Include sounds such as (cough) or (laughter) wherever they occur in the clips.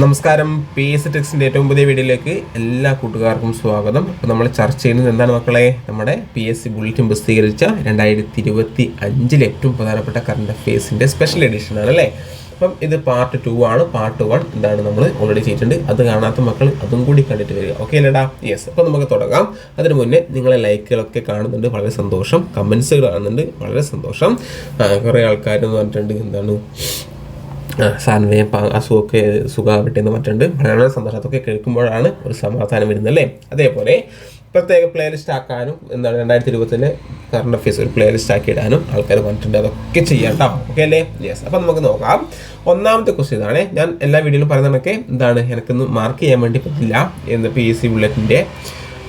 നമസ്കാരം. P S ടെക്സിന്റെ ഏറ്റവും പുതിയ വീഡിയോയിലേക്ക് എല്ലാ കൂട്ടുകാർക്കും സ്വാഗതം. അപ്പോൾ നമ്മൾ ചർച്ച ചെയ്യുന്നത് എന്താണ് മക്കളെ? നമ്മുടെ പി എസ് സി ബുള്ളറ്റിൻ പ്രസിദ്ധീകരിച്ച രണ്ടായിരത്തി ഇരുപത്തി അഞ്ചിലെ ഏറ്റവും പ്രധാനപ്പെട്ട കറണ്ട് അഫയേഴ്സിന്റെ സ്പെഷ്യൽ എഡിഷൻ ആണ് അല്ലേ? അപ്പം ഇത് പാർട്ട് ടു ആണ്. പാർട്ട് വൺ എന്താണ് നമ്മൾ ഓൾറെഡി ചെയ്തിട്ടുണ്ട്. അത് കാണാത്ത മക്കൾ അതും കൂടി കണ്ടിട്ട് വരിക. ഓക്കെ അല്ലേടാ? യെസ് അപ്പോൾ നമുക്ക് തുടങ്ങാം. അതിന് മുന്നേ നിങ്ങളെ ലൈക്കുകളൊക്കെ കാണുന്നുണ്ട്. വളരെ സന്തോഷം. കമൻസുകൾ കാണുന്നുണ്ട്. വളരെ സന്തോഷം. കുറേ ആൾക്കാരെന്ന് പറഞ്ഞിട്ടുണ്ട്. എന്താണ്? സാൻവേ അസുഖമൊക്കെ സുഖമാവട്ടെ എന്ന് മറ്റുണ്ട് വളരെ സന്തോഷത്തൊക്കെ കേൾക്കുമ്പോഴാണ് ഒരു സമാധാനം വരുന്നത് അല്ലേ? അതേപോലെ പ്രത്യേക പ്ലേലിസ്റ്റ് ആക്കാനും എന്താണ് രണ്ടായിരത്തി ഇരുപത്തിലെ കറണ്ട് അഫയേഴ്സ് ഒരു പ്ലേലിസ്റ്റ് ആക്കി ഇടാനും ആൾക്കാർ പറഞ്ഞിട്ടുണ്ട് അതൊക്കെ ചെയ്യാം കേട്ടോ ഓക്കെ അല്ലേ? യെസ് അപ്പം നമുക്ക് നോക്കാം. ഒന്നാമത്തെ ക്വസ്റ്റ്യൻ ഇതാണ്. ഞാൻ എല്ലാ വീഡിയോയിലും പറയുന്നതൊക്കെ എന്താണ്? എനിക്കൊന്ന് മാർക്ക് ചെയ്യാൻ വേണ്ടി പറ്റില്ല എന്ന് പി എസ് സി ബുള്ളറ്റിന്റെ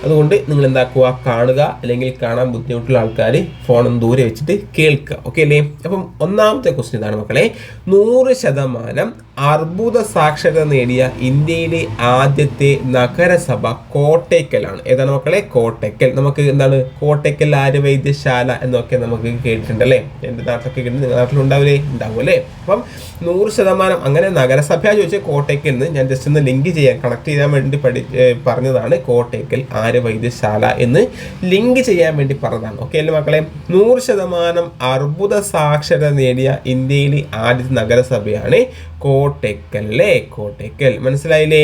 അതുകൊണ്ട് നിങ്ങൾ എന്താക്കുക കാണുക അല്ലെങ്കിൽ കാണാൻ ബുദ്ധിമുട്ടുള്ള ആൾക്കാർ ഫോണും ദൂരെ വെച്ചിട്ട് കേൾക്കുക. ഓക്കെ അല്ലേ? അപ്പം ഒന്നാമത്തെ ക്വസ്റ്റ്യൻ ഇതാണ് മക്കളെ നൂറ് ശതമാനം അർബുദ സാക്ഷരത നേടിയ ഇന്ത്യയിലെ ആദ്യത്തെ നഗരസഭ കോട്ടയ്ക്കലാണ്. ഏതാണ് മക്കളെ? കോട്ടയ്ക്കൽ. നമുക്ക് എന്താണ്? കോട്ടയ്ക്കൽ ആര്യവൈദ്യശാല എന്നൊക്കെ നമുക്ക് കേട്ടിട്ടുണ്ട് അല്ലേ? എന്റെ നാട്ടിലൊക്കെ കേട്ടിട്ട് നിങ്ങളുടെ നാട്ടിലുണ്ടാവില്ലേ ഉണ്ടാവും അല്ലേ? അപ്പം നൂറ് ശതമാനം അങ്ങനെ നഗരസഭ ചോദിച്ചാൽ കോട്ടയ്ക്കൽ നിന്ന് ഞാൻ ജസ്റ്റ് ഒന്ന് ലിങ്ക് ചെയ്യാൻ കണക്ട് ചെയ്യാൻ വേണ്ടി പഠി പറഞ്ഞതാണ് കോട്ടയ്ക്കൽ ആര്യവൈദ്യശാല എന്ന്. ലിങ്ക് ചെയ്യാൻ വേണ്ടി പറഞ്ഞതാണ്. ഓക്കെ അല്ലേ മക്കളെ? നൂറ് ശതമാനം അർബുദ സാക്ഷരത നേടിയ ഇന്ത്യയിലെ ആദ്യത്തെ നഗരസഭയാണ് കോട്ടയ്ക്കൽ അല്ലേ കോട്ടയ്ക്കൽ മനസ്സിലായില്ലേ?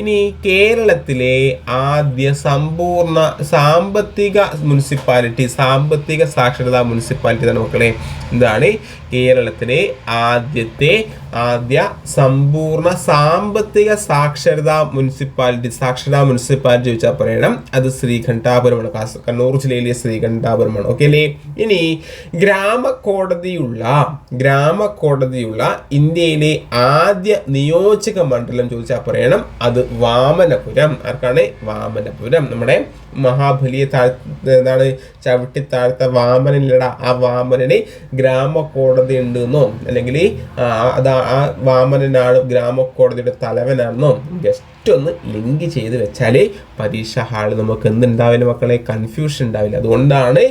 ഇനി കേരളത്തിലെ ആദ്യ സമ്പൂർണ സാമ്പത്തിക മുനിസിപ്പാലിറ്റി സാമ്പത്തിക സാക്ഷരതാ മുനിസിപ്പാലിറ്റി തന്നെ മക്കളെ എന്താണ്? കേരളത്തിലെ ആദ്യത്തെ ആദ്യ സമ്പൂർണ സാമ്പത്തിക സാക്ഷരതാ മുനിസിപ്പാലിറ്റി സാക്ഷരതാ മുനിസിപ്പാലിറ്റി ചോദിച്ചാൽ പറയണം. അത് ശ്രീകണ്ഠാപുരമാണ്. കണ്ണൂർ ജില്ലയിലെ ശ്രീകണ്ഠാപുരമാണ്. ഓക്കെ അല്ലേ? ഇനി ഗ്രാമകോടതിയുള്ള ഗ്രാമകോടതിയുള്ള ഗ്രാമ കോടതിയുള്ള ഇന്ത്യയിലെ ആദ്യ നിയോജക മണ്ഡലം ചോദിച്ചാൽ പറയണം. അത് വാമനപുരം. ആർക്കാണ്? വാമനപുരം. നമ്മുടെ മഹാബലിയെ താഴ് എന്താണ് ചവിട്ടി താഴ്ത്ത വാമനനിലട ആ വാമനനെ ഗ്രാമ കോടതി ഉണ്ടെന്നോ? അല്ലെങ്കിൽ അത് ആ വാമനനാണ് ഗ്രാമ കോടതിയുടെ തലവനാണെന്നോ? ജസ്റ്റ് ഒന്ന് ലിങ്ക് ചെയ്ത് വെച്ചാൽ പരീക്ഷ ഹാളിൽ നമുക്ക് എന്തുണ്ടാവില്ല മക്കളെ? കൺഫ്യൂഷൻ ഉണ്ടാവില്ല. അതുകൊണ്ടാണ്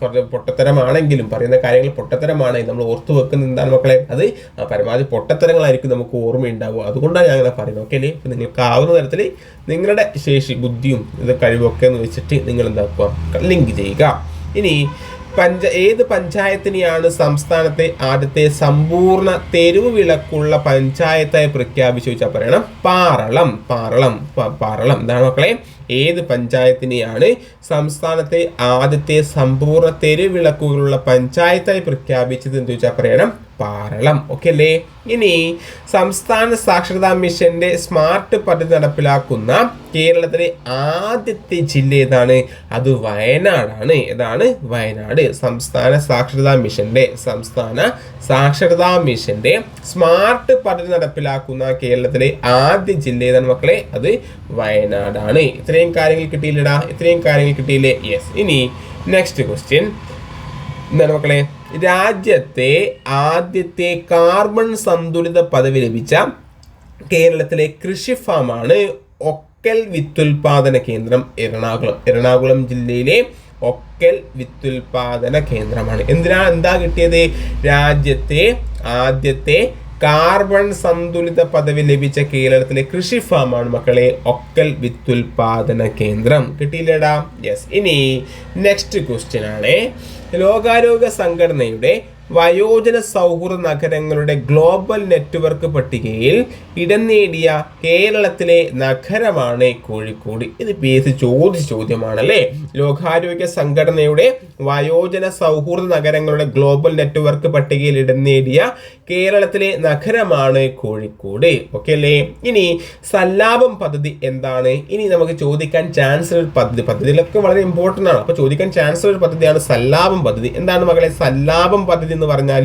കുറച്ച് പൊട്ടത്തരമാണെങ്കിലും പറയുന്ന കാര്യങ്ങൾ പൊട്ടത്തരമാണെങ്കിൽ നമ്മൾ ഓർത്തു വെക്കുന്ന എന്താണ് മക്കളെ? അത് പരമാവധി പൊട്ടത്തരങ്ങളായിരിക്കും നമുക്ക് ഓർമ്മയുണ്ടാവുക. അതുകൊണ്ടാണ് ഞാൻ അങ്ങനെ പറയുന്നത്. ഓക്കെ അല്ലേ? നിങ്ങൾക്ക് ആവുന്ന തരത്തിൽ നിങ്ങളുടെ ശേഷി ബുദ്ധിയും ഇത് കഴിവൊക്കെ എന്ന് വെച്ചിട്ട് നിങ്ങൾ എന്താക്കുക? ലിങ്ക് ചെയ്യുക. ഇനി പഞ്ച ഏത് പഞ്ചായത്തിനെയാണ് സംസ്ഥാനത്തെ ആദ്യത്തെ സമ്പൂർണ തെരുവ് വിളക്കുള്ള പഞ്ചായത്തായി പ്രഖ്യാപിച്ചു വെച്ചാൽ പറയണം? പാറളം പാറളം പാറളം. എന്താണ് മക്കളെ ഏത് പഞ്ചായത്തിനെയാണ് സംസ്ഥാനത്തെ ആദ്യത്തെ സമ്പൂർണ തെരുവിളക്കുകളുള്ള പഞ്ചായത്തായി പ്രഖ്യാപിച്ചത് എന്ന് ചോദിച്ചാൽ പറയണം പാറളം. ഓക്കെ അല്ലേ? ഇനി സംസ്ഥാന സാക്ഷരതാ മിഷന്റെ സ്മാർട്ട് പദ്ധതി നടപ്പിലാക്കുന്ന കേരളത്തിലെ ആദ്യത്തെ ജില്ല ഏതാണ്? അത് വയനാടാണ്. ഏതാണ്? വയനാട്. സംസ്ഥാന സാക്ഷരതാ മിഷന്റെ സംസ്ഥാന സാക്ഷരതാ മിഷന്റെ സ്മാർട്ട് പദ്ധതി നടപ്പിലാക്കുന്ന കേരളത്തിലെ ആദ്യ ജില്ല ഏതാണ് മക്കളെ? അത് വയനാടാണ്. ഇത്രയും കാര്യങ്ങൾ കിട്ടിയില്ലടാ ഇത്രയും കാര്യങ്ങൾ കിട്ടിയില്ലേ? യെസ് ഇനി നെക്സ്റ്റ് ക്വസ്റ്റ്യൻ എന്താണ് മക്കളെ? രാജ്യത്തെ ആദ്യത്തെ കാർബൺ സന്തുലിത പദവി ലഭിച്ച കേരളത്തിലെ കൃഷി ഫാമാണ് ഒക്കൽ വിത്തുൽപാദന കേന്ദ്രം എറണാകുളം. എറണാകുളം ജില്ലയിലെ ഒക്കൽ വിത്തുൽപാദന കേന്ദ്രമാണ്. എന്തിനാണ് എന്താ കിട്ടിയത്? രാജ്യത്തെ ആദ്യത്തെ കാർബൺ സന്തുലിത പദവി ലഭിച്ച കേരളത്തിലെ കൃഷി ഫാമാണ് മക്കളെ ഒക്കൽ വിത്തുൽപാദന കേന്ദ്രം. കിട്ടിയില്ലടാ? യെസ് ഇനി നെക്സ്റ്റ് ക്വസ്റ്റ്യൻ ആണ്. ലോകാരോഗ്യ സംഘടനയുടെ വയോജന സൗഹൃദ നഗരങ്ങളുടെ ഗ്ലോബൽ നെറ്റ്വർക്ക് പട്ടികയിൽ ഇടം നേടിയ കേരളത്തിലെ നഗരമാണ് കോഴിക്കോട്. ഇത് പി എസ് ചോദിച്ച ചോദ്യമാണ് അല്ലേ ലോകാരോഗ്യ സംഘടനയുടെ വയോജന സൗഹൃദ നഗരങ്ങളുടെ ഗ്ലോബൽ നെറ്റ്വർക്ക് പട്ടികയിൽ ഇടം നേടിയ കേരളത്തിലെ നഗരമാണ് കോഴിക്കോട്. ഓക്കെ അല്ലേ? ഇനി സല്ലാപം പദ്ധതി എന്താണ്? ഇനി നമുക്ക് ചോദിക്കാൻ ചാൻസ് ഉള്ള പദ്ധതി പദ്ധതികളൊക്കെ വളരെ ഇമ്പോർട്ടന്റ് ആണ്. അപ്പോൾ ചോദിക്കാൻ ചാൻസ് ഉള്ള പദ്ധതിയാണ് സല്ലാപം പദ്ധതി. എന്താണ് മകളെ സല്ലാപം പദ്ധതി എന്ന് പറഞ്ഞാൽ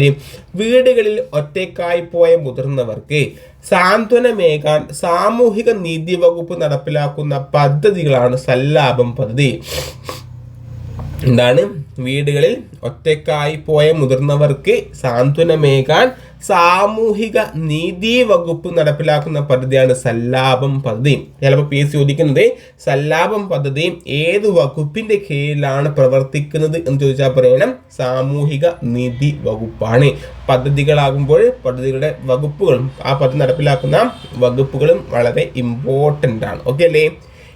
വീടുകളിൽ ഒറ്റയ്ക്കായി പോയ മുതിർന്നവർക്ക് സാന്ത്വനമേകാൻ സാമൂഹിക നീതി വകുപ്പ് നടപ്പിലാക്കുന്ന പദ്ധതികളാണ് സല്ലാപം പദ്ധതി. എന്താണ്? വീടുകളിൽ ഒറ്റക്കായി പോയ മുതിർന്നവർക്ക് സാന്ത്വനമേകാൻ സാമൂഹിക നീതി വകുപ്പ് നടപ്പിലാക്കുന്ന പദ്ധതിയാണ് സല്ലാപം പദ്ധതി. ചിലപ്പോൾ പി എസ് ചോദിക്കുന്നത് സല്ലാപം പദ്ധതി ഏത് വകുപ്പിന്റെ കീഴിലാണ് പ്രവർത്തിക്കുന്നത് എന്ന് ചോദിച്ചാൽ പറയണം സാമൂഹിക നീതി വകുപ്പാണ്. പദ്ധതികളാകുമ്പോൾ പദ്ധതികളുടെ വകുപ്പുകളും ആ പദ്ധതി നടപ്പിലാക്കുന്ന വകുപ്പുകളും വളരെ ഇമ്പോർട്ടന്റ് ആണ്. ഓക്കെ അല്ലേ?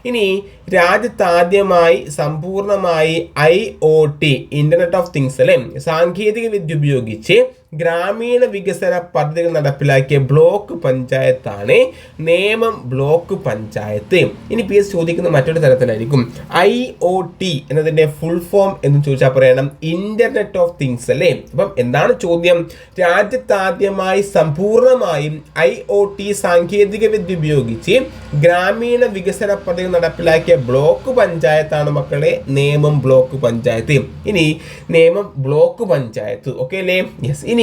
ഇനി രാജ്യത്ത് ആദ്യമായി സമ്പൂർണമായി I O T internet of things അല്ലെ? സാങ്കേതിക വിദ്യ ഉപയോഗിച്ച് ഗ്രാമീണ വികസന പദ്ധതികൾ നടപ്പിലാക്കിയ ബ്ലോക്ക് പഞ്ചായത്താണ് നേമം ബ്ലോക്ക് പഞ്ചായത്ത്. ഇനി പി എസ് ചോദിക്കുന്ന മറ്റൊരു തരത്തിലായിരിക്കും. ഐ ഒ ടി എന്നതിന്റെ ഫുൾ ഫോം എന്ന് ചോദിച്ചാൽ പറയണം ഇന്റർനെറ്റ് ഓഫ് തിങ്സ് അല്ലേ? അപ്പം എന്താണ് ചോദ്യം? രാജ്യത്താദ്യമായി സമ്പൂർണമായും ഐ ഒ ടി സാങ്കേതിക വിദ്യ ഉപയോഗിച്ച് ഗ്രാമീണ വികസന പദ്ധതി നടപ്പിലാക്കിയ ബ്ലോക്ക് പഞ്ചായത്താണ് മക്കളെ നേമം ബ്ലോക്ക് പഞ്ചായത്ത്. ഇനി നേമം ബ്ലോക്ക് പഞ്ചായത്ത് ഓക്കെ അല്ലേ? യെസ് ഇനി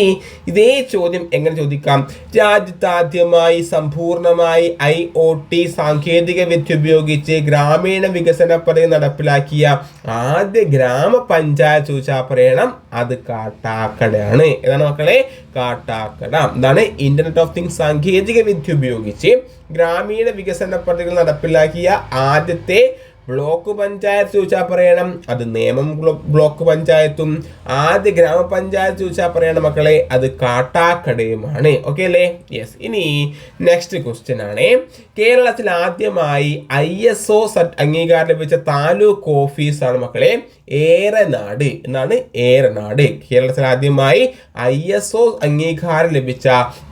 ഇതേ ചോദ്യം എങ്ങനെ ചോദിക്കാം? രാജ്യത്താദ്യമായി സമ്പൂർണമായി ഐ ഒ ടി സാങ്കേതിക വിദ്യ ഉപയോഗിച്ച് ഗ്രാമീണ വികസന പദ്ധതി നടപ്പിലാക്കിയ ആദ്യ ഗ്രാമപഞ്ചായത്ത് ചോദിച്ചാൽ പറയണം അത് കാട്ടാക്കടയാണ്. ഏതാണ് മക്കളെ? കാട്ടാക്കട. എന്താണ് ഇന്റർനെറ്റ് ഓഫ് തിങ്സ് സാങ്കേതിക വിദ്യ ഉപയോഗിച്ച് ഗ്രാമീണ വികസന പദ്ധതികൾ നടപ്പിലാക്കിയ ആദ്യത്തെ ബ്ലോക്ക് പഞ്ചായത്ത് ചോദിച്ചാൽ പറയണം. അത് നേമം ബ്ലോക്ക് പഞ്ചായത്തും ആദ്യ ഗ്രാമപഞ്ചായത്ത് ചോദിച്ചാൽ പറയണം മക്കളെ. അത് കാട്ടാക്കടയുമാണ്. ഓക്കെ അല്ലേ? യെസ് ഇനി നെക്സ്റ്റ് ക്വസ്റ്റ്യൻ ആണ്. കേരളത്തിൽ ആദ്യമായി ഐ എസ് ഒ അംഗീകാരം ലഭിച്ച താലൂക്ക് ഓഫീസാണ് മക്കളെ ഏറനാട് എന്നാണ് ഏറനാട് കേരളത്തിൽ ആദ്യമായി ഐ എസ് ഒ അംഗീകാരം ലഭിച്ച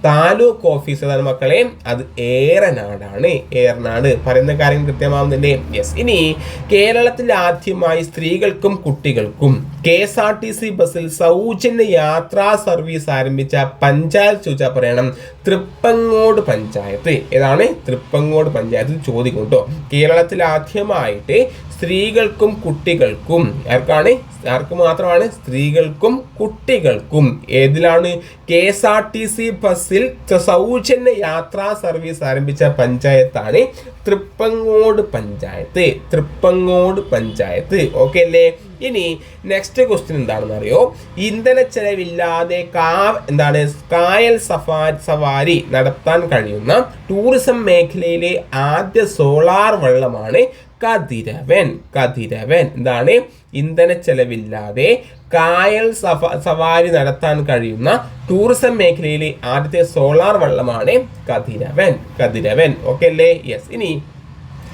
താലൂക്ക് ഓഫീസ് ഏതാണ് മക്കളെ? അത് ഏറനാടാണ് ഏറനാട് പറയുന്ന കാര്യം കൃത്യമാവുന്നില്ലേ യെസ് ഇനി കേരളത്തിൽ ആദ്യമായി സ്ത്രീകൾക്കും കുട്ടികൾക്കും K S R T C ബസ്സിൽ സൗജന്യ യാത്രാ സർവീസ് ആരംഭിച്ച പഞ്ചായത്ത് ചോദിച്ചാൽ പറയണം തൃപ്പങ്ങോട് പഞ്ചായത്ത്. ഏതാണ്? തൃപ്പങ്ങോട് പഞ്ചായത്ത് ചോദിക്കും കേട്ടോ. കേരളത്തിൽ ആദ്യമായിട്ട് സ്ത്രീകൾക്കും കുട്ടികൾക്കും ആർക്കാണ്? ആർക്ക് മാത്രമാണ്? സ്ത്രീകൾക്കും കുട്ടികൾക്കും. ഏതിലാണ്? K S R T C ബസ്സിൽ സൗജന്യ യാത്രാ സർവീസ് ആരംഭിച്ച പഞ്ചായത്താണ് തൃപ്പങ്ങോട് പഞ്ചായത്ത്. തൃപ്പങ്ങോട് പഞ്ചായത്ത്. ഓക്കെ അല്ലേ? ഇനി നെക്സ്റ്റ് ക്വസ്റ്റ്യൻ എന്താണെന്ന് അറിയോ? ഇന്ധന ചെലവില്ലാതെ കാ എന്താണ്? കായൽ സഫാ സവാരി നടത്താൻ കഴിയുന്ന ടൂറിസം മേഖലയിലെ ആദ്യ സോളാർ വള്ളമാണ് കതിരവൻ കതിരവൻ. എന്താണ്? ഇന്ധന ചെലവില്ലാതെ കായൽ സഫ സവാരി നടത്താൻ കഴിയുന്ന ടൂറിസം മേഖലയിലെ ആദ്യത്തെ സോളാർ വള്ളമാണ് കതിരവൻ. കതിരവൻ. ഓക്കെ അല്ലേ? യെസ് ഇനി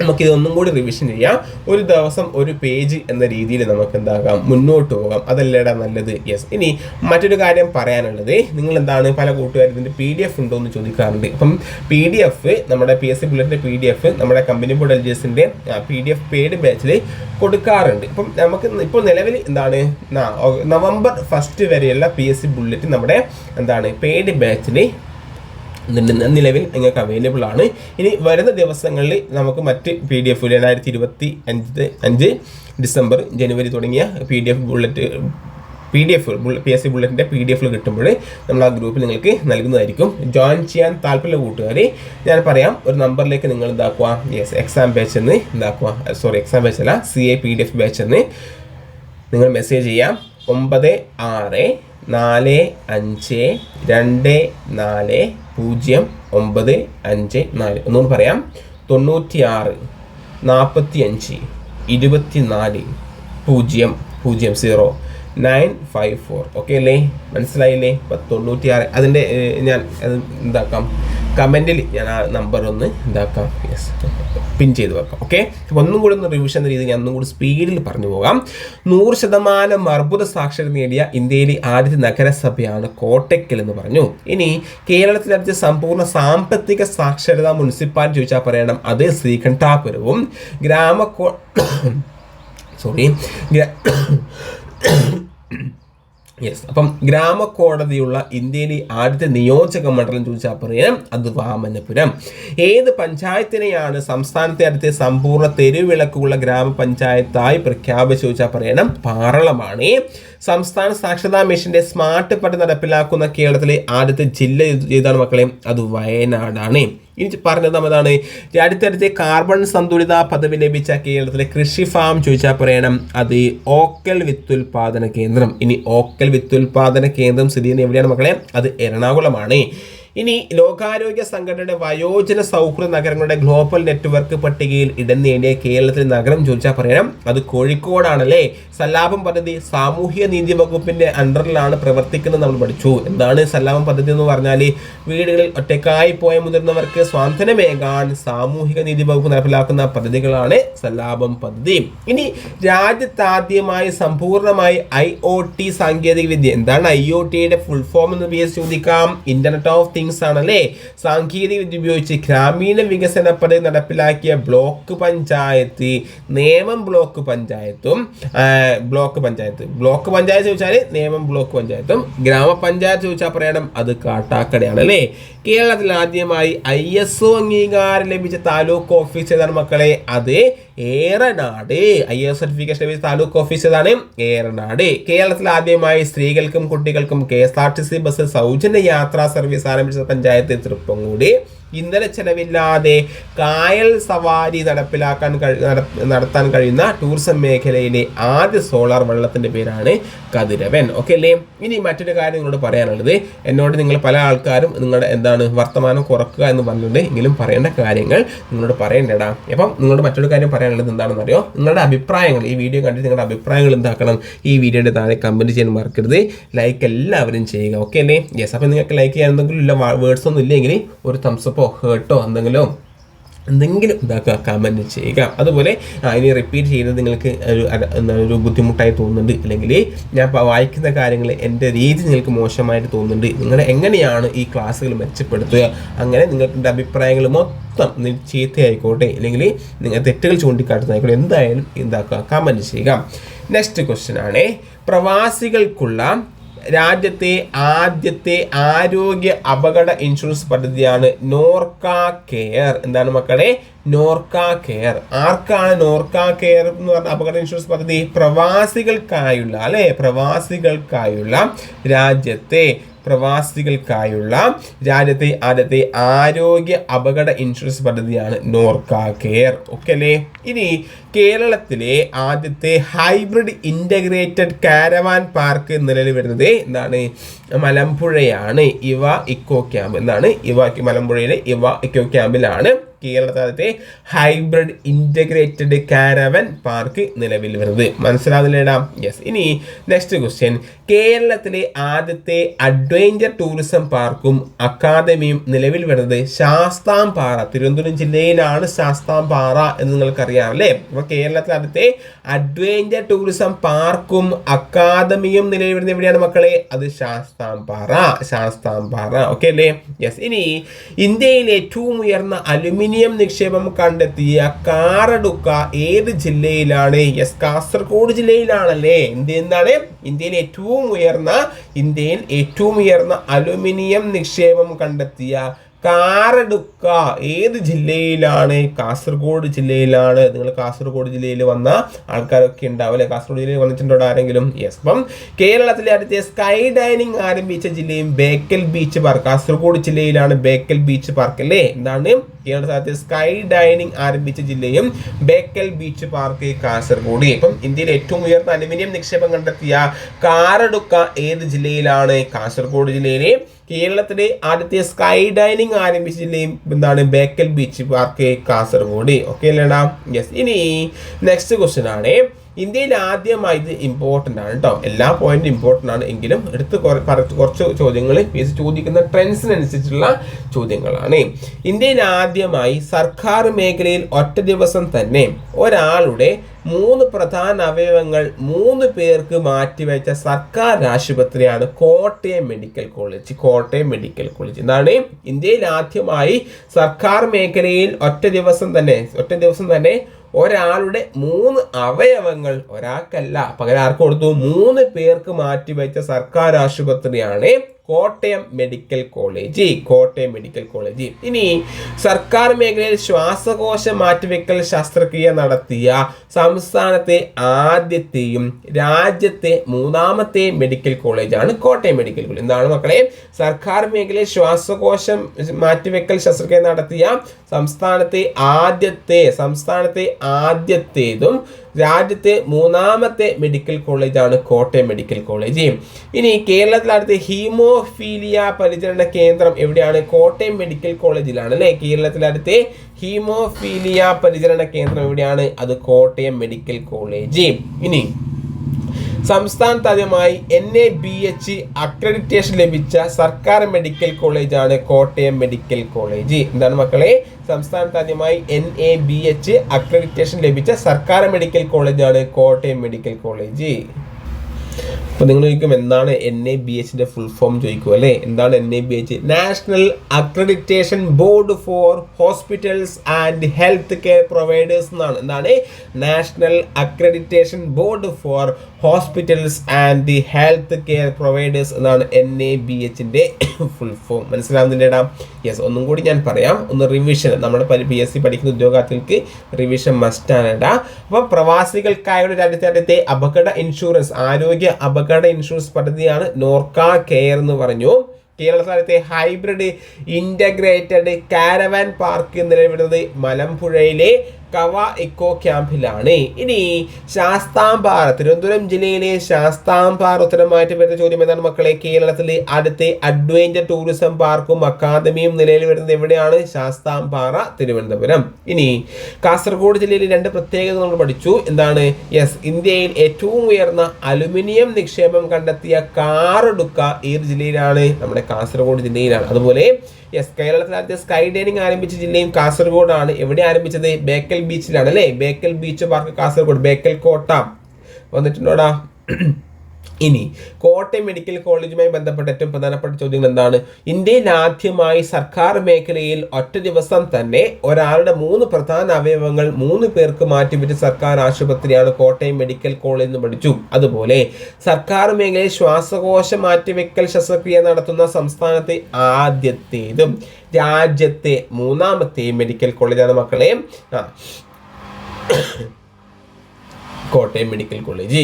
നമുക്ക് ഇതൊന്നും കൂടി റിവിഷൻ ചെയ്യാം. ഒരു ദിവസം ഒരു പേജ് എന്ന രീതിയിൽ നമുക്ക് എന്താകാം മുന്നോട്ട് പോകാം. അതല്ലേടാ നല്ലത്? യെസ് ഇനി മറ്റൊരു കാര്യം പറയാനുള്ളത്. നിങ്ങൾ എന്താണ് പല കൂട്ടുകാരും ഇതിന്റെ പി ഡി എഫ് ഉണ്ടോ എന്ന് ചോദിക്കാറുണ്ട്. അപ്പം പി ഡി എഫ് നമ്മുടെ പി എസ് സി ബുള്ളറ്റിന്റെ പി ഡി എഫ് നമ്മുടെ കമ്പനി ബോർഡ് എൽ ജി എസിന്റെ പി ഡി എഫ് പെയ്ഡ് ബാച്ചിൽ കൊടുക്കാറുണ്ട്. ഇപ്പം നമുക്ക് ഇപ്പോൾ നിലവിൽ എന്താണ്? നവംബർ ഫസ്റ്റ് വരെയുള്ള പി എസ് സി ബുള്ളറ്റ് നമ്മുടെ എന്താണ്? പെയ്ഡ് ബാച്ചിൽ നിലവിൽ നിങ്ങൾക്ക് അവൈലബിൾ ആണ്. ഇനി വരുന്ന ദിവസങ്ങളിൽ നമുക്ക് മറ്റ് പി ഡി എഫ് രണ്ടായിരത്തി ഇരുപത്തി അഞ്ച് അഞ്ച് ഡിസംബർ ജനുവരി തുടങ്ങിയ P D F bullet P D F P S C ബുള്ളറ്റിന്റെ P D എഫിൽ കിട്ടുമ്പോൾ നമ്മൾ ആ ഗ്രൂപ്പിൽ നിങ്ങൾക്ക് നൽകുന്നതായിരിക്കും. ജോയിൻ ചെയ്യാൻ താല്പര്യമുള്ള കൂട്ടുകാർ ഞാൻ പറയാം ഒരു നമ്പറിലേക്ക് നിങ്ങൾ ഇതാക്കുക യെസ് എക്സാം ബാച്ച് എന്ന് ഇതാക്കുക സോറി എക്സാം ബാച്ച് അല്ല C A P D F batch എന്ന് നിങ്ങൾ മെസ്സേജ് ചെയ്യാം. ഒമ്പത് ആറ് നാല് അഞ്ച് രണ്ട് നാല് പൂജ്യം ഒമ്പത് അഞ്ച് നാല്. ഒന്നുകൂടി പറയാം. തൊണ്ണൂറ്റി ആറ് നാൽപ്പത്തി അഞ്ച് ഇരുപത്തി നാല് പൂജ്യം പൂജ്യം zero. Nine five four. Okay അല്ലേ മനസ്സിലായില്ലേ? തൊണ്ണൂറ്റി ആറ് അതിന്റെ ഞാൻ എന്താക്കാം കമന്റിൽ ഞാൻ ആ നമ്പർ ഒന്ന് ഇതാക്കാം. യെസ് പിൻ ചെയ്ത് വെക്കാം. ഓക്കെ അപ്പോൾ ഒന്നും കൂടി ഒന്ന് റിവിഷൻ എന്ന രീതിയിൽ ഞാൻ ഒന്നും കൂടി സ്പീഡിൽ പറഞ്ഞു പോകാം. നൂറ് ശതമാനം അർബുദ സാക്ഷരത നേടിയ ഇന്ത്യയിലെ ആദ്യത്തെ നഗരസഭയാണ് കോട്ടയ്ക്കൽ എന്ന് പറഞ്ഞു. ഇനി കേരളത്തിൽ അടുത്ത സമ്പൂർണ സാമ്പത്തിക സാക്ഷരത മുനിസിപ്പാലിറ്റി ചോദിച്ചാൽ പറയണം. അത് ശ്രീകണ്ഠാപുരവും ഗ്രാമ സോറി (coughs) യെസ് അപ്പം ഗ്രാമകോടതിയുള്ള ഇന്ത്യയിലെ ആദ്യത്തെ നിയോജക മണ്ഡലം ചോദിച്ചാൽ പറയാം അത് വാമനപുരം. ഏത് പഞ്ചായത്തിനെയാണ് സംസ്ഥാനത്തെ അടുത്ത സമ്പൂർണ തെരുവിളക്കുള്ള ഗ്രാമപഞ്ചായത്തായി പ്രഖ്യാപിച്ചു ചോദിച്ചാൽ പറയണം പാറളമാണ്. സംസ്ഥാന സാക്ഷരതാ മിഷന്റെ സ്മാർട്ട് പട്ട് നടപ്പിലാക്കുന്ന കേരളത്തിലെ ആദ്യത്തെ ജില്ല ഏതാണ് മക്കളെ? അത് വയനാടാണ്. ഇനി പറഞ്ഞത് നമ്മളാണ് രാജ്യത്തെ കാർബൺ സന്തുലിത പദവി ലഭിച്ച കേരളത്തിലെ കൃഷി ഫാം ചോദിച്ചാൽ പറയണം. അത് ഓക്കൽ വിത്തുൽപാദന കേന്ദ്രം. ഇനി ഓക്കൽ വിത്തുൽപാദന കേന്ദ്രം സ്ഥിതി ചെയ്യുന്നത് എവിടെയാണ് മക്കളെ? അത് എറണാകുളമാണ്. ഇനി ലോകാരോഗ്യ സംഘടനയുടെ വയോജന സൗഹൃദ നഗരങ്ങളുടെ ഗ്ലോബൽ നെറ്റ്വർക്ക് പട്ടികയിൽ ഇടം നേടിയ കേരളത്തിലെ നഗരം ചോദിച്ചാൽ പറയണം. അത് കോഴിക്കോടാണല്ലേ? സല്ലാപം പദ്ധതി സാമൂഹ്യ നീതി വകുപ്പിന്റെ അണ്ടറിലാണ് പ്രവർത്തിക്കുന്നത് നമ്മൾ പഠിച്ചു. എന്താണ് സല്ലാപം പദ്ധതി എന്ന് പറഞ്ഞാൽ വീടുകളിൽ ഒറ്റക്കായി പോയ മുതിർന്നവർക്ക് സ്വാന്തനമേകാൻ സാമൂഹിക നീതി വകുപ്പ് നടപ്പിലാക്കുന്ന പദ്ധതികളാണ് സല്ലാപം പദ്ധതി. ഇനി രാജ്യത്താദ്യമായി സമ്പൂർണമായി ഐ ഒ ടി സാങ്കേതിക വിദ്യ എന്താണ് ഐ ഒ ടിയുടെ ഫുൾ ഫോം എന്ന് ചോദിക്കാം. ഇന്റർനെറ്റ് ഓഫ് തിങ്സ് ആണല്ലേ? സാങ്കേതിക വിദ്യ ഉപയോഗിച്ച് ഗ്രാമീണ വികസന പദ്ധതി നടപ്പിലാക്കിയ ബ്ലോക്ക് പഞ്ചായത്ത് നേമം ബ്ലോക്ക് പഞ്ചായത്തും ബ്ലോക്ക് പഞ്ചായത്ത്. ബ്ലോക്ക് പഞ്ചായത്ത് ചോദിച്ചാൽ നേമം ബ്ലോക്ക് പഞ്ചായത്തും ഗ്രാമപഞ്ചായത്ത് ചോദിച്ചാൽ പറയണം അത് കാട്ടാക്കടയാണ് അല്ലേ കേരളത്തിൽ ആദ്യമായി ഐ എസ് ഒ അംഗീകാരം ലഭിച്ച താലൂക്ക് ഓഫീസ് ഏതാണ് മക്കളെ? അത് Eranad. I S certification office taluk office ഏതാണ് ഏറനാട്. കേരളത്തിൽ ആദ്യമായി സ്ത്രീകൾക്കും കുട്ടികൾക്കും K S R T C bus സൗജന്യ യാത്രാ സർവീസ് ആരംഭിച്ച പഞ്ചായത്ത് തൃപ്പങ്ങൂടി ഇന്ധന ചെലവില്ലാതെ കായൽ സവാരി നടപ്പിലാക്കാൻ നടത്താൻ കഴിയുന്ന ടൂറിസം മേഖലയിലെ ആദ്യ സോളാർ വെള്ളത്തിന്റെ പേരാണ് കതിരവൻ. ഓക്കെ അല്ലേ? ഇനി മറ്റൊരു കാര്യം നിങ്ങളോട് പറയാനുള്ളത്. എന്നോട് നിങ്ങൾ പല ആൾക്കാരും നിങ്ങളുടെ എന്താണ് വർത്തമാനം കുറക്കുക എന്ന് പറഞ്ഞിട്ടുണ്ട് എങ്കിലും പറയേണ്ട കാര്യങ്ങൾ നിങ്ങളോട് പറയണ്ടടാ. അപ്പം നിങ്ങളോട് മറ്റൊരു കാര്യം പറയാനുള്ളത് എന്താണെന്ന് അറിയോ നിങ്ങളുടെ അഭിപ്രായങ്ങൾ. ഈ വീഡിയോ കണ്ടിട്ട് നിങ്ങളുടെ അഭിപ്രായങ്ങൾ എന്താക്കണം? ഈ വീഡിയോയുടെ താഴെ കമന്റ് ചെയ്യാൻ മറക്കരുത്. ലൈക്ക് എല്ലാവരും ചെയ്യുക. ഓക്കെ അല്ലേ? യെസ് അപ്പം നിങ്ങൾക്ക് ലൈക്ക് ചെയ്യാൻ എന്തെങ്കിലും ഇല്ല വേർഡ്സ് ഒന്നും ഇല്ലെങ്കിൽ ഒരു തംസപ്പോ ഹേർട്ടോ എന്തെങ്കിലും എന്തെങ്കിലും ഇതാക്കുക കമന്റ് ചെയ്യുക. അതുപോലെ ഇനി റിപ്പീറ്റ് ചെയ്യുന്നത് നിങ്ങൾക്ക് ഒരു ഒരു ബുദ്ധിമുട്ടായി തോന്നുന്നുണ്ട്. അല്ലെങ്കിൽ ഞാൻ വായിക്കുന്ന കാര്യങ്ങൾ എന്റെ രീതി നിങ്ങൾക്ക് മോശമായിട്ട് തോന്നുന്നുണ്ട്. നിങ്ങൾ എങ്ങനെയാണ് ഈ ക്ലാസ്സുകൾ മെച്ചപ്പെടുത്തുക? അങ്ങനെ നിങ്ങളുടെ അഭിപ്രായങ്ങൾ മൊത്തം ചീത്തയായിക്കോട്ടെ. അല്ലെങ്കിൽ നിങ്ങൾ തെറ്റുകൾ ചൂണ്ടിക്കാട്ടുന്നതായിക്കോട്ടെ. എന്തായാലും ഇതാക്കുക കമന്റ് ചെയ്യുക. നെക്സ്റ്റ് ക്വസ്റ്റ്യൻ ആണ്. പ്രവാസികൾക്കുള്ള രാജ്യത്തെ ആദ്യത്തെ ആരോഗ്യ അപകട ഇൻഷുറൻസ് പദ്ധതിയാണ് നോർക്ക കെയർ. എന്താണ് മക്കളെ? നോർക്ക കെയർ. ആർക്കാണ് നോർക്ക കെയർ എന്ന് പറഞ്ഞ അപകട ഇൻഷുറൻസ് പദ്ധതി? പ്രവാസികൾക്കായുള്ള അല്ലെ? പ്രവാസികൾക്കായുള്ള രാജ്യത്തെ പ്രവാസികൾക്കായുള്ള രാജ്യത്തെ ആദ്യത്തെ ആരോഗ്യ അപകട ഇൻഷുറൻസ് പദ്ധതിയാണ് നോർക്ക കെയർ. ഓക്കെ അല്ലേ ഇനി കേരളത്തിലെ ആദ്യത്തെ ഹൈബ്രിഡ് ഇന്റഗ്രേറ്റഡ് കാരവാൻ പാർക്ക് നിലവിൽ വരുന്നത് എന്താണ്? മലമ്പുഴയാണ്. ഇവ ഇക്കോ ക്യാമ്പ് എന്താണ് ഇവ മലമ്പുഴയിലെ ഇവ ഇക്കോ ക്യാമ്പിലാണ് കേരളത്തിലെ ഹൈബ്രിഡ് ഇന്റഗ്രേറ്റഡ് കാരവൻ പാർക്ക് നിലവിൽ വരുന്നത്. മനസ്സിലാവുന്നില്ലേടാ യെസ് ഇനി നെക്സ്റ്റ് ക്വസ്റ്റ്യൻ കേരളത്തിലെ ആദ്യത്തെ അഡ്വഞ്ചർ ടൂറിസം പാർക്കും അക്കാദമിയും നിലവിൽ വരുന്നത് ശാസ്താംപാറ തിരുവനന്തപുരം ജില്ലയിലാണ് ശാസ്താംപാറ എന്ന് നിങ്ങൾക്കറിയാം അല്ലേ? അപ്പോൾ കേരളത്തിലെ ആദ്യത്തെ അഡ്വഞ്ചർ ടൂറിസം പാർക്കും അക്കാദമിയും നിലവിൽ വരുന്നത് എവിടെയാണ് മക്കളെ? അത് ശാസ്താംപാറ ശാസ്താംപാറ. ഓക്കെ അല്ലേ? യെസ് ഇനി ഇന്ത്യയിലെ ഏറ്റവും ഉയർന്ന അലുമിനിയം നിക്ഷേപം കണ്ടെത്തിയ കാറടുക്ക ഏത് ജില്ലയിലാണ്? യെസ് കാസർഗോഡ് ജില്ലയിലാണല്ലേ? ഇന്ത്യ എന്താണ് ഇന്ത്യയിൽ ഏറ്റവും ഉയർന്ന ഇന്ത്യയിൽ ഏറ്റവും ഉയർന്ന അലുമിനിയം നിക്ഷേപം കണ്ടെത്തിയ കാറടുക്ക ഏത് ജില്ലയിലാണ്? കാസർഗോഡ് ജില്ലയിലാണ്. നിങ്ങൾ കാസർഗോഡ് ജില്ലയിൽ വന്ന ആൾക്കാരൊക്കെ ഉണ്ടാവും അല്ലെ? കാസർഗോഡ് ജില്ലയിൽ വന്നിട്ടുണ്ടോ ആരെങ്കിലും? യെസ് അപ്പം കേരളത്തിലെ അടുത്ത സ്കൈ ഡൈനിങ് ആരംഭിച്ച ജില്ലയും ബേക്കൽ ബീച്ച് പാർക്ക്. കാസർഗോഡ് ജില്ലയിലാണ് ബേക്കൽ ബീച്ച് പാർക്ക് അല്ലേ? എന്താണ്? കേരളത്തിലെ സ്കൈ ഡൈനിങ് ആരംഭിച്ച ജില്ലയും ബേക്കൽ ബീച്ച് പാർക്ക് കാസർഗോഡ്. ഇപ്പം ഇന്ത്യയിലെ ഏറ്റവും ഉയർന്ന അലുമിനിയം നിക്ഷേപം കണ്ടെത്തിയ കാറടുക്ക ഏത് ജില്ലയിലാണ്? കാസർഗോഡ് ജില്ലയിലെ കേരളത്തിലെ ആദ്യത്തെ സ്കൈ ഡൈനിങ് ആരംഭിച്ച ജില്ലയും എന്താണ്? Bekal beach park Kasaragod. Okay അല്ലേടാ? യെസ് ഇനി നെക്സ്റ്റ് ക്വസ്റ്റ്യൻ ആണ്. ഇന്ത്യയിൽ ആദ്യമായി ഇത് ഇമ്പോർട്ടന്റ് ആണ് കേട്ടോ എല്ലാ പോയിന്റും ഇമ്പോർട്ടന്റ് ആണ് എങ്കിലും എടുത്ത് കുറച്ച് ചോദ്യങ്ങൾ പീസ് ചോദിക്കുന്ന ട്രെൻഡ്സിനനുസരിച്ചുള്ള ചോദ്യങ്ങളാണ്. ഇന്ത്യയിൽ ആദ്യമായി സർക്കാർ മേഖലയിൽ ഒറ്റ ദിവസം തന്നെ ഒരാളുടെ മൂന്ന് പ്രധാന അവയവങ്ങൾ മൂന്ന് പേർക്ക് മാറ്റിവെച്ച സർക്കാർ ആശുപത്രിയാണ് Kottayam medical college Kottayam medical college. എന്താണ്? ഇന്ത്യയിൽ ആദ്യമായി സർക്കാർ മേഖലയിൽ ഒറ്റ ദിവസം തന്നെ ഒറ്റ ദിവസം തന്നെ ഒരാളുടെ മൂന്ന് അവയവങ്ങൾ ഒരാൾക്കല്ല. പകരം ആർക്ക് കൊടുത്തു? മൂന്ന് പേർക്ക് മാറ്റിവെച്ച സർക്കാർ ആശുപത്രിയാണ് Kottayam medical college Kottayam medical college. ഇനി സർക്കാർ മേഖലയിൽ ശ്വാസകോശ മാറ്റിവെക്കൽ ശസ്ത്രക്രിയ നടത്തിയ സംസ്ഥാനത്തെ ആദ്യത്തെയും രാജ്യത്തെ മൂന്നാമത്തെ മെഡിക്കൽ കോളേജാണ് കോട്ടയം മെഡിക്കൽ കോളേജ്. എന്താണ് മക്കളെ? സർക്കാർ മേഖലയിൽ ശ്വാസകോശം മാറ്റിവെക്കൽ ശസ്ത്രക്രിയ നടത്തിയ സംസ്ഥാനത്തെ ആദ്യത്തെ സംസ്ഥാനത്തെ ആദ്യത്തേതും രാജ്യത്തെ മൂന്നാമത്തെ മെഡിക്കൽ കോളേജാണ് കോട്ടയം മെഡിക്കൽ കോളേജ് ഇനി കേരളത്തിലടുത്ത് ഹീമോഫീലിയ പരിചരണ കേന്ദ്രം എവിടെയാണ്? കോട്ടയം മെഡിക്കൽ കോളേജിലാണ് അല്ലേ? കേരളത്തിലടുത്ത് ഹീമോഫീലിയ പരിചരണ കേന്ദ്രം എവിടെയാണ്? അത് കോട്ടയം മെഡിക്കൽ കോളേജ് ഇനി സംസ്ഥാനത്ത് ആദ്യമായി N A B H accreditation ലഭിച്ച സർക്കാർ മെഡിക്കൽ കോളേജാണ് കോട്ടയം മെഡിക്കൽ കോളേജ് എന്താണ് മക്കളെ? സംസ്ഥാനത്ത് ആദ്യമായി N A B H accreditation ലഭിച്ച സർക്കാർ മെഡിക്കൽ കോളേജാണ് കോട്ടയം മെഡിക്കൽ കോളേജ് അപ്പോൾ നിങ്ങൾ ചോദിക്കും എന്താണ് എൻ എ ബി എച്ചിന്റെ ഫുൾ ഫോം ചോദിക്കും അല്ലേ? എന്താണ് N A B H national accreditation board for hospitals and health care providers എന്നാണ്. എന്താണ്? National accreditation board for hospitals and the health care providers എന്നാണ് എൻ എ ബി എച്ചിന്റെ full form മനസ്സിലാവുന്നില്ലേടാ? Yes ഒന്നും കൂടി ഞാൻ പറയാം. ഒന്ന് റിവിഷൻ നമ്മുടെ പി എസ് സി പഠിക്കുന്ന ഉദ്യോഗാർത്ഥികൾക്ക് റിവിഷൻ മസ്റ്റാണ് അപ്പോൾ പ്രവാസികൾക്കായുള്ള രാജ്യത്തെ അപകട ഇൻഷുറൻസ് ആരോഗ്യ അപകട ഇൻഷുറൻസ് പദ്ധതിയാണ് നോർക്ക കെയർ എന്ന് പറഞ്ഞു. കേരള സ്ഥലത്തെ ഹൈബ്രിഡ് ഇന്റഗ്രേറ്റഡ് കാരവാൻ പാർക്ക് നിലവിടുന്നത് മലമ്പുഴയിലെ കവ ഇക്കോ ക്യാമ്പിലാണ് ഇനി ശാസ്താംപാറ തിരുവനന്തപുരം ജില്ലയിലെ ശാസ്താംപാറ ഉത്തരമായിട്ട് വരുന്ന ചോദ്യം എന്താണ് മക്കളെ? കേരളത്തിലെ അടുത്ത അഡ്വഞ്ചർ ടൂറിസം പാർക്കും അക്കാദമിയും നിലയിൽ വരുന്നത് എവിടെയാണ്? ശാസ്താംപാറ തിരുവനന്തപുരം. ഇനി കാസർഗോഡ് ജില്ലയിലെ രണ്ട് പ്രത്യേകത നമ്മൾ പഠിച്ചു. എന്താണ്? യെസ് ഇന്ത്യയിൽ ഏറ്റവും ഉയർന്ന അലുമിനിയം നിക്ഷേപം കണ്ടെത്തിയ കാറെടുക്ക ഏത് ജില്ലയിലാണ്? നമ്മുടെ കാസർഗോഡ് ജില്ലയിലാണ്. അതുപോലെ യെസ് കേരളത്തിൽ ആദ്യത്തെ സ്കൈ ഡൈനിങ് ആരംഭിച്ച ജില്ലയും കാസർഗോഡാണ്. എവിടെ ആരംഭിച്ചത്? ബേക്കൽ ബീച്ചിലാണ് അല്ലേ? ബേക്കൽ ബീച്ച് പാർക്ക് കാസർഗോഡ് ബേക്കൽ കോട്ട. വന്നിട്ടുണ്ടോടാ? ഇനി കോട്ടയം മെഡിക്കൽ കോളേജുമായി ബന്ധപ്പെട്ട ഏറ്റവും പ്രധാനപ്പെട്ട ചോദ്യങ്ങൾ എന്താണ്? ഇന്ത്യയിൽ ആദ്യമായി സർക്കാർ മേഖലയിൽ ഒറ്റ ദിവസം തന്നെ ഒരാളുടെ മൂന്ന് പ്രധാന അവയവങ്ങൾ മൂന്ന് പേർക്ക് മാറ്റിവെച്ച സർക്കാർ ആശുപത്രിയാണ് കോട്ടയം മെഡിക്കൽ കോളേജ് എന്ന് പഠിച്ചു. അതുപോലെ സർക്കാർ മേഖലയിൽ ശ്വാസകോശ മാറ്റിവെക്കൽ ശസ്ത്രക്രിയ നടത്തുന്ന സംസ്ഥാനത്തെ ആദ്യത്തേതും രാജ്യത്തെ മൂന്നാമത്തെയും മെഡിക്കൽ കോളേജാണ് മക്കളെ. ആ. Kottayam medical college.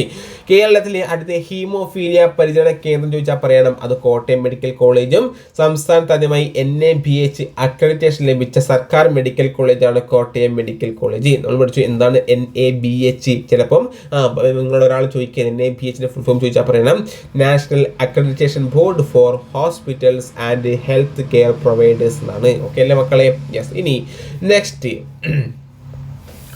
കേരളത്തിലെ അടുത്ത ഹീമോഫീലിയ പരിചരണ കേന്ദ്രം ചോദിച്ചാൽ പറയണം. അത് കോട്ടയം മെഡിക്കൽ കോളേജും സംസ്ഥാനത്ത് ആദ്യമായി N A B H accreditation ലഭിച്ച സർക്കാർ മെഡിക്കൽ കോളേജാണ് കോട്ടയം മെഡിക്കൽ കോളേജ്. നമ്മൾ പഠിച്ചു എന്താണ് എൻ എ ബി എച്ച് ചിലപ്പം നിങ്ങൾ ഒരാൾ ചോദിക്കുക എൻ എ ബി എച്ചിന്റെ ഫുൾ ഫോം ചോദിച്ചാൽ പറയണം. National accreditation board for hospitals and health care providers എന്നാണ്. ഓക്കെ അല്ലേ മക്കളെ? യെസ് ഇനി നെക്സ്റ്റ്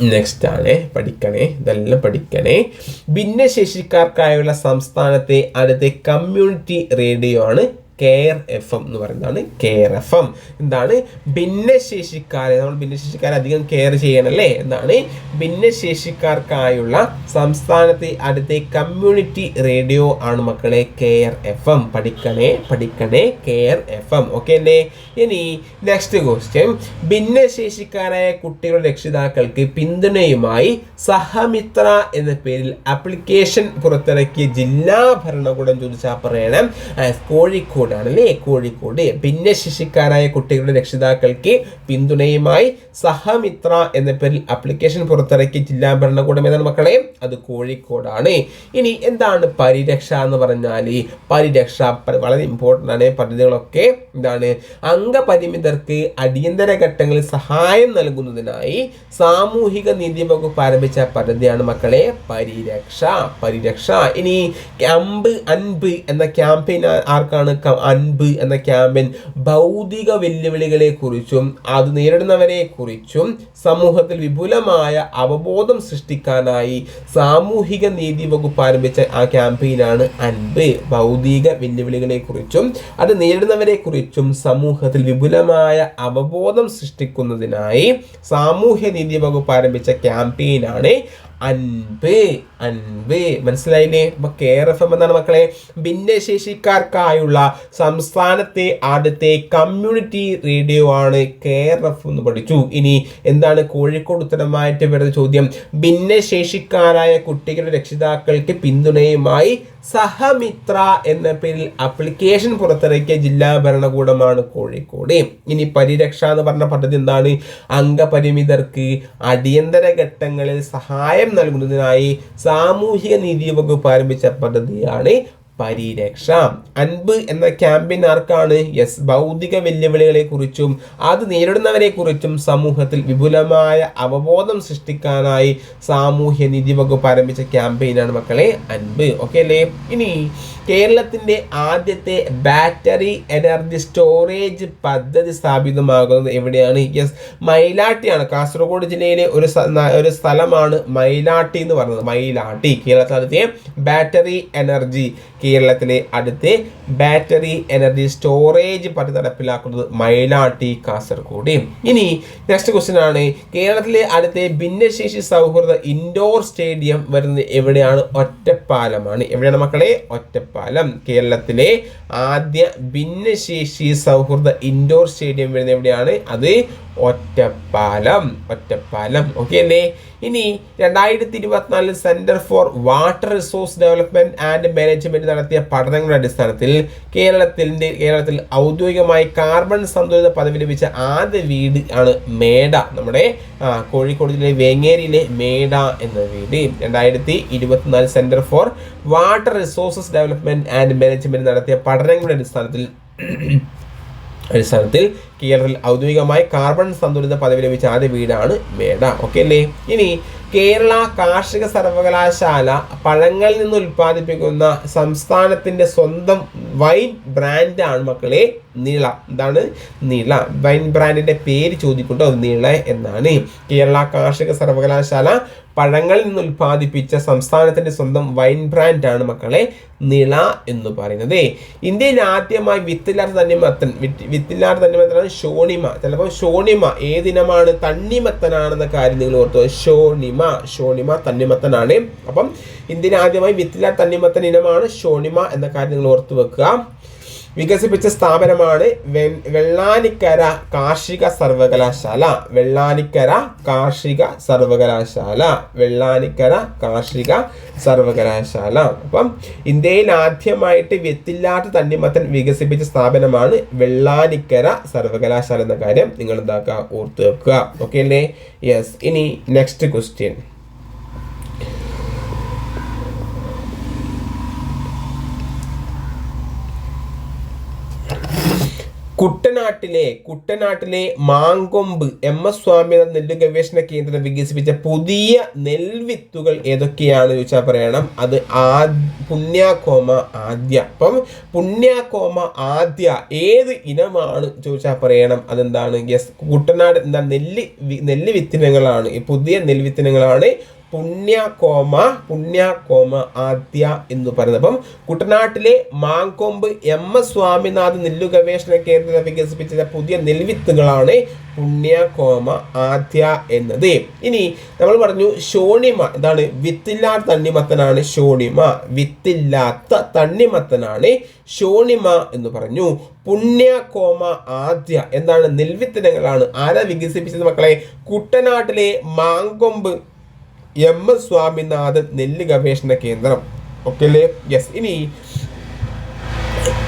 നെക്സ്റ്റ് ആണ് പഠിക്കണേ ഇതെല്ലാം പഠിക്കണേ. ഭിന്നശേഷിക്കാർക്കായുള്ള സംസ്ഥാനത്തെ അടുത്ത കമ്മ്യൂണിറ്റി റേഡിയോ ആണ് കെയർ എഫ് എം എന്ന് പറയുന്നതാണ് കെയർ എഫ് എം എന്താണ്? ഭിന്നശേഷിക്കാരെ നമ്മൾ ഭിന്നശേഷിക്കാരെ അധികം കെയർ ചെയ്യണല്ലേ? എന്താണ്? ഭിന്നശേഷിക്കാർക്കായുള്ള സംസ്ഥാനത്തെ അടുത്ത കമ്മ്യൂണിറ്റി റേഡിയോ ആണ് മക്കളെ കെയർ എഫ് എം പഠിക്കണേ പഠിക്കണേ കെയർ എഫ് എം ഓക്കെ അല്ലേ? ഇനി നെക്സ്റ്റ് ക്വസ്റ്റ്യൻ ഭിന്നശേഷിക്കാരായ കുട്ടികളുടെ രക്ഷിതാക്കൾക്ക് പിന്തുണയുമായി സഹമിത്ര എന്ന പേരിൽ അപ്ലിക്കേഷൻ പുറത്തിറക്കിയ ജില്ലാ ഭരണകൂടം ചോദിച്ചാൽ പറയണം. കോഴിക്കോട്. ആണ് അല്ലേ കോഴിക്കോട് ഭിന്നശേഷിക്കാരായ കുട്ടികളുടെ രക്ഷിതാക്കൾക്ക് പിന്തുണയുമായി സഹമിത്ര എന്ന പേരിൽ അപ്ലിക്കേഷൻ പുറത്തിറക്കി ജില്ലാ ഭരണകൂടം ഏതാണ് മക്കളെ? അത് കോഴിക്കോടാണ്. ഇനി എന്താണ് പരിരക്ഷ എന്ന് പറഞ്ഞാൽ? പരിരക്ഷ വളരെ ഇമ്പോർട്ടന്റ് ആണ്. പദ്ധതികളൊക്കെ എന്താണ്? അംഗപരിമിതർക്ക് അടിയന്തര ഘട്ടങ്ങളിൽ സഹായം നൽകുന്നതിനായി സാമൂഹിക നീതി വകുപ്പ് ആരംഭിച്ച പദ്ധതിയാണ് മക്കളെ പരിരക്ഷ. പരിരക്ഷ. ഇനി ക്യാമ്പ് അൻപ് എന്ന ക്യാമ്പയിൻ ആർക്കാണ് അൻപ് എന്ന ക്യാമ്പയിൻ ഭൗതിക വെല്ലുവിളികളെ കുറിച്ചും അത് നേരിടുന്നവരെ കുറിച്ചും സമൂഹത്തിൽ വിപുലമായ അവബോധം സൃഷ്ടിക്കാനായി സാമൂഹിക നീതി വകുപ്പ് ആരംഭിച്ച ആ ക്യാമ്പയിനാണ് അൻപ്. ഭൗതിക വെല്ലുവിളികളെ കുറിച്ചും അത് നേരിടുന്നവരെ കുറിച്ചും സമൂഹത്തിൽ വിപുലമായ അവബോധം സൃഷ്ടിക്കുന്നതിനായി സാമൂഹ്യ നീതി വകുപ്പ് ആരംഭിച്ച ക്യാമ്പയിനാണ് അൻപ് അൻപ്. മനസ്സിലായില്ലേ അപ്പൊ കെയർ എഫ് എം എന്നാണ് മക്കളെ. ഭിന്നശേഷിക്കാർക്കായുള്ള സംസ്ഥാനത്തെ ആദ്യത്തെ കമ്മ്യൂണിറ്റി റേഡിയോ ആണ് കെയർ എഫ് എന്ന് പഠിച്ചു. ഇനി എന്താണ് കോഴിക്കോട് ഉത്തരമായിട്ട് വരുന്ന ചോദ്യം? ഭിന്നശേഷിക്കാരായ കുട്ടികളുടെ രക്ഷിതാക്കൾക്ക് പിന്തുണയുമായി സഹമിത്ര എന്ന പേരിൽ അപ്ലിക്കേഷൻ പുറത്തിറക്കിയ ജില്ലാ ഭരണകൂടമാണ് കോഴിക്കോട്. ഇനി പരിരക്ഷ എന്ന് പറഞ്ഞ പദ്ധതി എന്താണ്? അംഗപരിമിതർക്ക് അടിയന്തര ഘട്ടങ്ങളിൽ സഹായം നൽകുന്നതിനായി സാമൂഹിക നീതി വകുപ്പ് ആരംഭിച്ച പദ്ധതിയാണ് പരിരക്ഷ. അൻപ് എന്ന ക്യാമ്പയിൻ ആർക്കാണ്? യെസ് ഭൗതിക വെല്ലുവിളികളെ കുറിച്ചും അത് നേരിടുന്നവരെ കുറിച്ചും സമൂഹത്തിൽ വിപുലമായ അവബോധം സൃഷ്ടിക്കാനായി സാമൂഹ്യ നീതി വകുപ്പ് ആരംഭിച്ച ക്യാമ്പയിനാണ് മക്കളെ അൻപ്. ഓക്കെ അല്ലേ? ഇനി കേരളത്തിന്റെ ആദ്യത്തെ ബാറ്ററി എനർജി സ്റ്റോറേജ് പദ്ധതി സ്ഥാപിതമാകുന്നത് എവിടെയാണ്? യെസ് മൈലാട്ടിയാണ് കാസർഗോഡ് ജില്ലയിലെ ഒരു ഒരു സ്ഥലമാണ് മൈലാട്ടി എന്ന് പറയുന്നത്. മൈലാട്ടി കേരളത്തിലെ ബാറ്ററി എനർജി കേരളത്തിലെ അടുത്ത് ബാറ്ററി എനർജി സ്റ്റോറേജ് പദ്ധതി നടപ്പിലാക്കുന്നത് മൈലാട്ടി കാസർഗോഡ്. ഇനി നെക്സ്റ്റ് ക്വസ്റ്റ്യൻ ആണ്. കേരളത്തിലെ അടുത്ത ഭിന്നശേഷി സൗഹൃദ ഇൻഡോർ സ്റ്റേഡിയം വരുന്നത് എവിടെയാണ്? ഒറ്റപ്പാലമാണ്. എവിടെയാണ് മക്കളെ? ഒറ്റപ്പാലം. കേരളത്തിലെ ആദ്യ ഭിന്നശേഷി സൗഹൃദ ഇൻഡോർ സ്റ്റേഡിയം വരുന്നത് എവിടെയാണ്? അത് ഒറ്റപ്പാലം. ഒറ്റപ്പാലം. ഓക്കെ അല്ലേ? ഇനി രണ്ടായിരത്തി ഇരുപത്തിനാലിൽ centre for water resource development and management നടത്തിയ പഠനങ്ങളുടെ അടിസ്ഥാനത്തിൽ കേരളത്തിന്റെ കേരളത്തിൽ ഔദ്യോഗികമായി കാർബൺ സന്തുലിത പദവി ലഭിച്ച ആദ്യ വീട് ആണ് മേട. നമ്മുടെ കോഴിക്കോട് ജില്ലയിലെ വേങ്ങേരിയിലെ മേട എന്ന വീട്. രണ്ടായിരത്തി ഇരുപത്തിനാല് centre for water resources development and management നടത്തിയ പഠനങ്ങളുടെ അടിസ്ഥാനത്തിൽ അടിസ്ഥാനത്തിൽ കേരളത്തിൽ ഔദ്യോഗികമായി കാർബൺ സന്തുലിത പദവി ലഭിച്ച ആദ്യ വീടാണ് മേട. ഓക്കെ അല്ലേ? ഇനി കേരള കാർഷിക സർവകലാശാല പഴങ്ങളിൽ നിന്ന് ഉൽപ്പാദിപ്പിക്കുന്ന സംസ്ഥാനത്തിന്റെ സ്വന്തം വൈൻ ബ്രാൻഡാണ് മക്കളെ നീള. എന്താണ് നീള. വൈൻ ബ്രാൻഡിന്റെ പേര് ചോദിക്കുന്നുണ്ടോ. അത് നീള എന്നാണ്. കേരള കാർഷിക സർവകലാശാല പഴങ്ങളിൽ നിന്ന് ഉൽപ്പാദിപ്പിച്ച സംസ്ഥാനത്തിന്റെ സ്വന്തം വൈൻ ബ്രാൻഡാണ് മക്കളെ നിള എന്ന് പറയുന്നത്. ഇന്ത്യയിൽ ആദ്യമായി വിത്തില്ലാത്ത ധന്യമത്തൻ വിത്ത് വിത്തില്ലാത്ത തണ്ണിമത്തനാണ് ഷോണിമ ചിലപ്പോൾ ഷോണിമ ഏതിനമാണ് തണ്ണിമത്തനാണെന്ന കാര്യം നിങ്ങൾ ഓർത്തു. ഷോണിമ ഷോണിമ തണ്ണിമത്തനാണ്. അപ്പം ഇന്ത്യയിൽ ആദ്യമായി വിത്തില തണ്ണിമത്തൻ ഇനമാണ് ഷോണിമ എന്ന കാര്യം നിങ്ങൾ ഓർത്തു വെക്കുക. വികസിപ്പിച്ച സ്ഥാപനമാണ് വെള്ളാനിക്കര കാർഷിക സർവകലാശാല. വെള്ളാനിക്കര കാർഷിക സർവകലാശാല. വെള്ളാനിക്കര കാർഷിക സർവകലാശാല. അപ്പം ഇന്ത്യയിൽ ആദ്യമായിട്ട് വ്യത്തില്ലാത്ത തണ്ണിമത്തൻ വികസിപ്പിച്ച സ്ഥാപനമാണ് വെള്ളാനിക്കര സർവകലാശാല എന്ന കാര്യം നിങ്ങൾ എന്താക്കുക ഓർത്ത് വെക്കുക. ഓക്കെ അല്ലേ? യെസ് ഇനി നെക്സ്റ്റ് ക്വസ്റ്റ്യൻ കുട്ടനാട്ടിലെ കുട്ടനാട്ടിലെ മാങ്കൊമ്പ് എം എസ് സ്വാമിനാഥൻ നെല്ല് ഗവേഷണ കേന്ദ്രം വികസിപ്പിച്ച പുതിയ നെൽവിത്തുകൾ ഏതൊക്കെയാണ് ചോദിച്ചാൽ പറയണം. അത് ആ പുണ്യാക്കോമ ആദ്യ. അപ്പം പുണ്യാക്കോമ ആദ്യ ഏത് ഇനമാണ് ചോദിച്ചാൽ പറയണം. അതെന്താണ്? യെസ് കുട്ടനാട് എന്താ നെല്ല് നെല്ല് വിത്തിനങ്ങളാണ്. പുതിയ നെൽവിത്തിനങ്ങളാണ് പുണ്യകോമ പുണ്യകോമ ആദ്യ എന്ന് പറയുന്നത് അപ്പം കുട്ടനാട്ടിലെ മാങ്കൊമ്പ് എം എസ് സ്വാമിനാഥ് നെല്ലു ഗവേഷണ കേന്ദ്രം വികസിപ്പിച്ച പുതിയ നെൽവിത്തുകളാണ് പുണ്യ കോമ ആദ്യ എന്നത്. ഇനി നമ്മൾ പറഞ്ഞു ഷോണിമ എന്താണ് വിത്തില്ലാത്ത തണ്ണിമത്തനാണ് ഷോണിമ വിത്തില്ലാത്ത തണ്ണിമത്തനാണ് ഷോണിമ എന്ന് പറഞ്ഞു. പുണ്യ കോമ ആദ്യ എന്താണ് നെൽവിത്തിനങ്ങളാണ് ആരാ വികസിപ്പിച്ചത് മക്കളെ? കുട്ടനാട്ടിലെ മാങ്കൊമ്പ് എം എസ് സ്വാമിനാഥൻ നെല്ല് ഗവേഷണ കേന്ദ്രം. ഓക്കെ അല്ലേ യെസ് ഇനി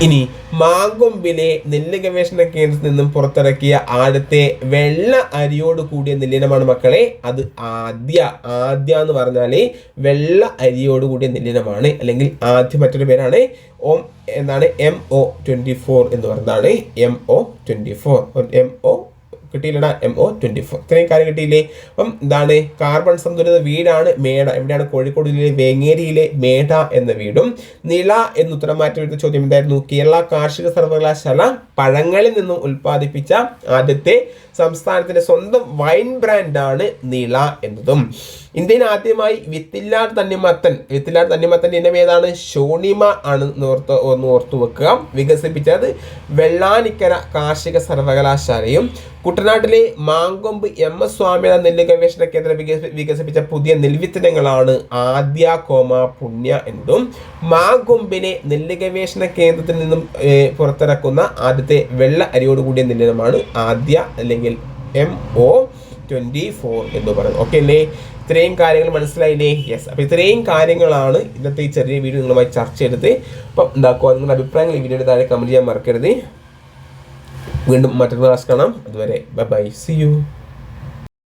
ഇനി മാങ്കൊമ്പിലെ നെല്ല് ഗവേഷണ കേന്ദ്രത്തിൽ നിന്നും പുറത്തിറക്കിയ ആദ്യത്തെ വെള്ള അരിയോട് കൂടിയ നെല്ലിനമാണ് മക്കളെ അത് ആദ്യ ആദ്യ എന്ന് പറഞ്ഞാൽ വെള്ള അരിയോട് കൂടിയ നെല്ലിനമാണ് അല്ലെങ്കിൽ ആദ്യ മറ്റൊരു പേരാണ് ഓം എന്നാണ് എം ഒ ട്വന്റി ഫോർ എന്ന് പറയുന്നതാണ് M O twenty four M O കിട്ടിയില്ലടാ M O twenty four ഇത്രയും കാര്യം കിട്ടിയില്ലേ? അപ്പം എന്താണ് കാർബൺ സന്തുലിത വീടാണ് മേട. എവിടെയാണ്? കോഴിക്കോട് ജില്ലയിലെ വേങ്ങേരിയിലെ മേട എന്ന വീടും. നിള എന്ന് ഉത്തരം മാറ്റി ചോദ്യം എന്തായിരുന്നു? കേരള കാർഷിക സർവകലാശാല പഴങ്ങളിൽ നിന്നും ഉൽപ്പാദിപ്പിച്ച ആദ്യത്തെ സംസ്ഥാനത്തിന്റെ സ്വന്തം വൈൻ ബ്രാൻഡാണ് നീള എന്നതും. ഇന്ത്യയിൽ ആദ്യമായി വിത്തില്ലാർ തണ്ണിമത്തൻ വിത്തില്ലാർ തണ്ണിമത്തന്റെ ഇനം ഏതാണ്? ഷോണിമ ആണ് ഓർത്ത് ഒന്ന് ഓർത്തു വെക്കുക. വികസിപ്പിച്ചത് വെള്ളാനിക്കര കാർഷിക സർവകലാശാലയും കുട്ടനാട്ടിലെ മാങ്കൊമ്പ് എം എസ് സ്വാമിയുടെ നെല്ല് ഗവേഷണ കേന്ദ്രം വികസിപ്പിച്ച പുതിയ നെൽവിത്തനങ്ങളാണ് ആദ്യ കോമ പുണ്യ എന്നതും. മാങ്കൊമ്പിനെ നെല്ല് ഗവേഷണ കേന്ദ്രത്തിൽ നിന്നും പുറത്തിറക്കുന്ന ആദ്യത്തെ വെള്ള അരിയോടുകൂടിയ നെല്ലിനമാണ് ആദ്യ അല്ലെങ്കിൽ എം ഒ ട്വന്റി ഫോർ എന്ന് പറയുന്നത്. ഓക്കെ അല്ലേ ഇത്രയും കാര്യങ്ങൾ മനസ്സിലായില്ലേ? യെസ് അപ്പോൾ ഇത്രയും കാര്യങ്ങളാണ് ഇന്നത്തെ ഈ ചെറിയ വീഡിയോ നിങ്ങളുമായി ചർച്ച ചെയ്തത്. അപ്പം എന്താക്കുക? നിങ്ങളുടെ അഭിപ്രായങ്ങൾ ഈ വീഡിയോയുടെ താഴെ കമന്റ് ചെയ്യാൻ മറക്കരുത്. വീണ്ടും മറ്റൊരു ക്ലാസ് കാണാം. അതുവരെ ബൈ ബൈ സി യു